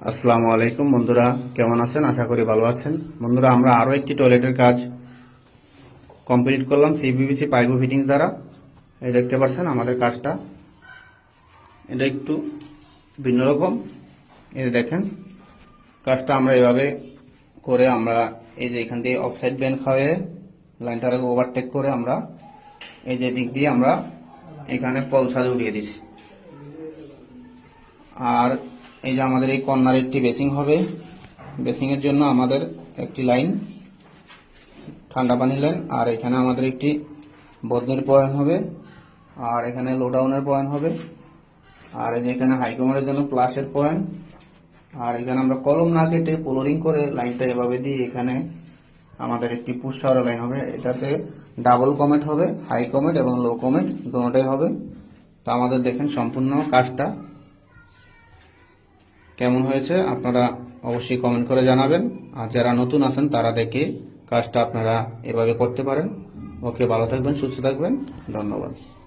আসসালামু আলাইকুম, বন্ধুরা। কেমন আছেন? আশা করি ভালো আছেন। বন্ধুরা, আমরা আরও একটি টয়লেটের কাজ কমপ্লিট করলাম সিপিবিসি পাইপ ফিটিংস দ্বারা। এই দেখতে পাচ্ছেন আমাদের কাজটা। এটা একটু ভিন্ন রকম। এই দেখেন, কাজটা আমরা এভাবে করে আমরা এই যে এখান দিয়ে অফসাইড ব্যান খাওয়ে লাইনটাকে ওভারটেক করে আমরা এই যে দিক দিয়ে আমরা এখানে পলসারে উড়িয়ে দিচ্ছি। আর এই যে আমাদের এই কর্নার একটি বেসিং হবে। বেসিং এর জন্য আমাদের একটি লাইন, ঠান্ডা পানি লাইন, আর এখানে আমাদের একটি বদনের পয়েন্ট হবে, আর এখানে লো ডাউনের পয়েন্ট হবে। আর এই যে এখানে হাইকমারের জন্য প্লাসের পয়েন্ট, আর এখানে আমরা কলম না কেটে পোলোরিং করে লাইনটা এভাবে দিয়ে এখানে আমাদের একটি পুশ শাওয়ার লাইন হবে। এটাতে ডাবল কমেট হবে হাই কমেট এবং লো কমেট দুটোটাই হবে। তো আমাদের দেখেন সম্পূর্ণ কাজটা কেমন হয়েছে আপনারা অবশ্যই কমেন্ট করে জানাবেন। আর যারা নতুন আছেন, তারা দেখে কাজটা আপনারা এভাবে করতে পারেন। ওকে, ভালো থাকবেন, সুস্থ থাকবেন। ধন্যবাদ।